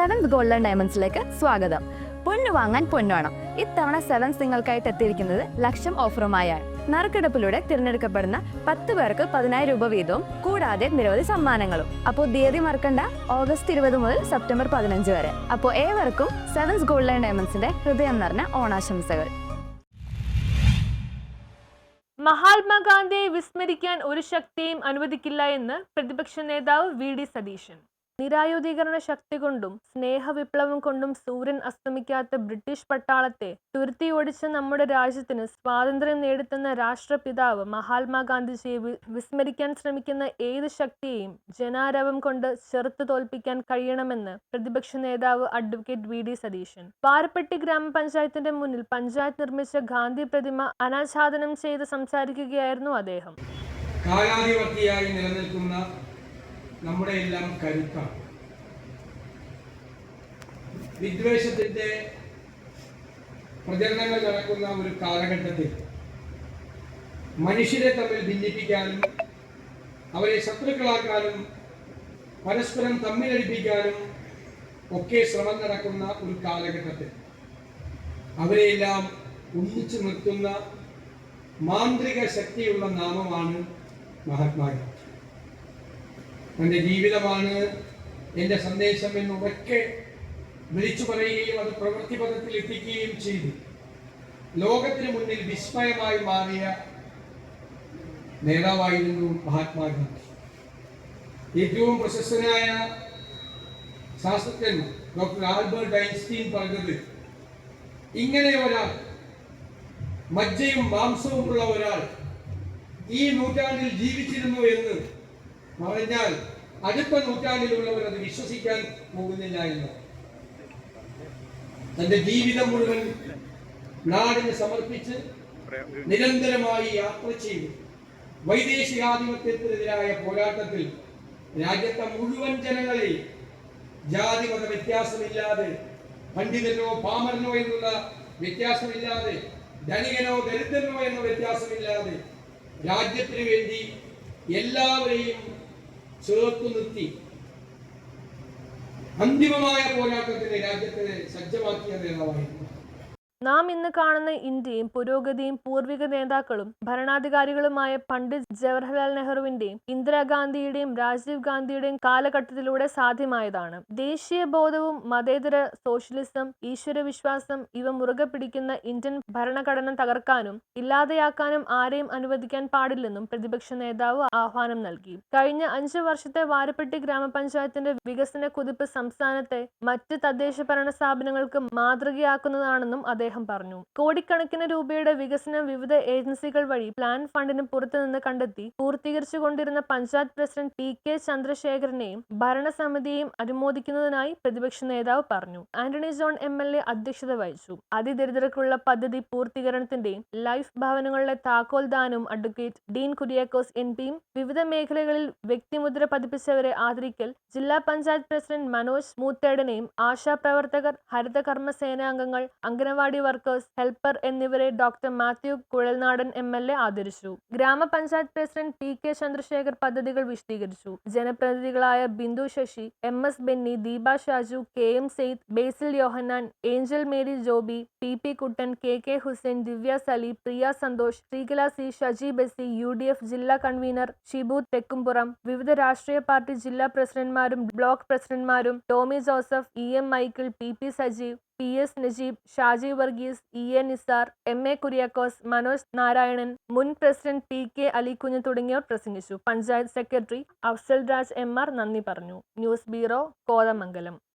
Seventh golden ഡയമണ്ട്സിലേക്ക് സ്വാഗതം. പൊന്നു വാങ്ങാൻ പൊന്നുവേണം ഇത്തവണ സെവൻസ് നിങ്ങൾക്കായിട്ട് എത്തിയിരിക്കുന്നത് ലക്ഷം ഓഫറുമായാണ് നറുക്കെടുപ്പിലൂടെ തിരഞ്ഞെടുക്കപ്പെടുന്ന പത്ത് പേർക്ക് പതിനായിരം രൂപ വീതവും കൂടാതെ നിരവധി സമ്മാനങ്ങളും. അപ്പോൾ തീയതി മറക്കണ്ട ഓഗസ്റ്റ് ഇരുപത് മുതൽ സെപ്റ്റംബർ പതിനഞ്ച് വരെ. അപ്പോൾ ഏവർക്കും സെവൻസ് ഗോൾഡൻ ഡയമണ്ട്സിന്റെ ഹൃദയം നിറഞ്ഞ ഓണാശംസകൾ. മഹാത്മാഗാന്ധിയെ വിസ്മരിക്കാൻ ഒരു ശക്തിയും അനുവദിക്കില്ല എന്ന് പ്രതിപക്ഷ നേതാവ് വി ഡി സതീശൻ. നിരായുധീകരണ ശക്തി കൊണ്ടും സ്നേഹവിപ്ലവം കൊണ്ടും സൂര്യൻ അസ്തമിക്കാത്ത ബ്രിട്ടീഷ് പട്ടാളത്തെ തുരുത്തി ഓടിച്ച നമ്മുടെ രാജ്യത്തിന് സ്വാതന്ത്ര്യം നേടിത്തന്ന രാഷ്ട്രപിതാവ് മഹാത്മാഗാന്ധിജിയെ വിസ്മരിക്കാൻ ശ്രമിക്കുന്ന ഏത് ശക്തിയെയും ജനാരവം കൊണ്ട് ചെറുത്തു തോൽപ്പിക്കാൻ കഴിയണമെന്ന് പ്രതിപക്ഷ നേതാവ് advocate V. D. Satheesan. Parappetty ഗ്രാമപഞ്ചായത്തിന്റെ മുന്നിൽ പഞ്ചായത്ത് നിർമ്മിച്ച ഗാന്ധി പ്രതിമ അനാച്ഛാദനം ചെയ്ത് സംസാരിക്കുകയായിരുന്നു അദ്ദേഹം. നിലനിൽക്കുന്ന നമ്മുടെ എല്ലാം കരുത്താണ്. വിദ്വേഷത്തിന്റെ പ്രചരണങ്ങൾ നടക്കുന്ന ഒരു കാലഘട്ടത്തിൽ മനുഷ്യരെ തമ്മിൽ ഭിന്നിപ്പിക്കാനും അവരെ ശത്രുക്കളാക്കാനും പരസ്പരം തമ്മിലടിപ്പിക്കാനും ഒക്കെ ശ്രമം നടക്കുന്ന ഒരു കാലഘട്ടത്തിൽ അവരെയെല്ലാം ഒന്നിച്ചു നിർത്തുന്ന മാന്ത്രിക ശക്തിയുള്ള നാമമാണ് മഹാത്മാഗാന്ധി. തന്റെ ജീവിതമാണ് എന്റെ സന്ദേശം എന്ന് ഉറക്കെ വിളിച്ചു പറയുകയും അത് പ്രവൃത്തി പദത്തിൽ എത്തിക്കുകയും ചെയ്തു. ലോകത്തിന് മുന്നിൽ വിസ്മയമായി മാറിയ നേതാവായിരുന്നു മഹാത്മാഗാന്ധി. ഏറ്റവും പ്രശസ്തനായ ശാസ്ത്രജ്ഞൻ ഡോക്ടർ ആൽബർട്ട് ഐൻസ്റ്റീൻ പറഞ്ഞത് ഇങ്ങനെ ഒരാൾ മജ്ജയും മാംസവും ഉള്ള ഒരാൾ ഈ നൂറ്റാണ്ടിൽ ജീവിച്ചിരുന്നു എന്ന് പറഞ്ഞാൽ അടുത്ത നൂറ്റാണ്ടിലുള്ളവർ അത് വിശ്വസിക്കാൻ പോകുന്നില്ല എന്ന്. തന്റെ ജീവിതം മുഴുവൻ നാടിന് സമർപ്പിച്ച് നിരന്തരമായി യാത്ര ചെയ്ത്. വൈദേശികാധിപത്യത്തിനെതിരായ പോരാട്ടത്തിൽ രാജ്യത്തെ മുഴുവൻ ജനങ്ങളെ ജാതി മത വ്യത്യാസമില്ലാതെ പണ്ഡിതനോ പാമരനോ എന്നുള്ള വ്യത്യാസമില്ലാതെ ധനികനോ ദരിദ്രനോ എന്ന വ്യത്യാസമില്ലാതെ രാജ്യത്തിനു വേണ്ടി എല്ലാവരെയും ചേർത്തു നിർത്തി. അന്തിമമായ പോരാട്ടത്തിന് രാജ്യത്തെ സജ്ജമാക്കിയ നേതാവായിരുന്നു നാം ഇന്ന് കാണുന്ന ഇന്ത്യയും പുരോഗതിയും പൂർവിക നേതാക്കളും ഭരണാധികാരികളുമായ പണ്ഡിറ്റ് ജവഹർലാൽ നെഹ്റുവിന്റെയും ഇന്ദിരാഗാന്ധിയുടെയും രാജീവ് ഗാന്ധിയുടെയും കാലഘട്ടത്തിലൂടെ സാധ്യമായതാണ്. ദേശീയ ബോധവും മതേതര സോഷ്യലിസം ഈശ്വരവിശ്വാസം ഇവ മുറുകെ പിടിക്കുന്ന ഇന്ത്യൻ ഭരണഘടന തകർക്കാനും ഇല്ലാതെയാക്കാനും ആരെയും അനുവദിക്കാൻ പാടില്ലെന്നും പ്രതിപക്ഷ നേതാവ് ആഹ്വാനം നൽകി. കഴിഞ്ഞ അഞ്ചു വർഷത്തെ വാരപ്പെട്ടി ഗ്രാമപഞ്ചായത്തിന്റെ വികസന കുതിപ്പ് സംസ്ഥാനത്തെ മറ്റ് തദ്ദേശ ഭരണ സ്ഥാപനങ്ങൾക്ക് മാതൃകയാക്കുന്നതാണെന്നും അദ്ദേഹം പറഞ്ഞു. കോടിക്കണക്കിന് രൂപയുടെ വികസനം വിവിധ ഏജൻസികൾ വഴി പ്ലാൻ ഫണ്ടിന് പുറത്തുനിന്ന് കണ്ടെത്തി പൂർത്തീകരിച്ചുകൊണ്ടിരുന്ന പഞ്ചായത്ത് പ്രസിഡന്റ് പി കെ ചന്ദ്രശേഖരനെയും ഭരണസമിതിയെയും അനുമോദിക്കുന്നതിനായി പ്രതിപക്ഷ നേതാവ് പറഞ്ഞു. Antony John M L A അധ്യക്ഷത വഹിച്ചു. അതിദരിദ്രക്കുള്ള പദ്ധതി പൂർത്തീകരണത്തിന്റെയും ലൈഫ് ഭവനങ്ങളുടെ താക്കോൽ ദാനവും അഡ്വക്കേറ്റ് ഡീൻ കുര്യാക്കോസ് എം പിയും വിവിധ മേഖലകളിൽ വ്യക്തിമുദ്ര പതിപ്പിച്ചവരെ ആദരിക്കൽ ജില്ലാ പഞ്ചായത്ത് പ്രസിഡന്റ് മനോജ് മൂത്തേടനെയും ആശാപ്രവർത്തകർ ഹരിതകർമ്മ സേനാംഗങ്ങൾ അംഗനവാടി വർക്കേഴ്സ് ഹെൽപ്പർ എന്നിവരെ doctor Mathew Kuzhalnadan M L A ആദരിച്ചു. ഗ്രാമപഞ്ചായത്ത് പ്രസിഡന്റ് പി കെ ചന്ദ്രശേഖർ പദ്ധതികൾ വിശദീകരിച്ചു. ജനപ്രതിനിധികളായ Bindu Sasi M S Benny Deepa Shaju K M Sayed Basil Yohannan Angel Mary Joby P P Kuttan K K Hussain Divya Sali Priya Santhosh Sreekala C Shaji Bessy U D F ജില്ലാ convener Shibu Thekkumpuram വിവിധ രാഷ്ട്രീയ party ജില്ലാ പ്രസിഡന്റ്മാരും block പ്രസിഡന്റ്മാരും Tommy Joseph E M Michael P P Sajeev P S Najeeb Shaji Varghese E A Nisar M A Kuriakose Manoj Narayanan മുൻ president P K Alikunju തുടങ്ങിയവർ പ്രസംഗിച്ചു. Panchayat secretary Afsal Raj M R നന്ദി പറഞ്ഞു. News bureau Kothamangalam.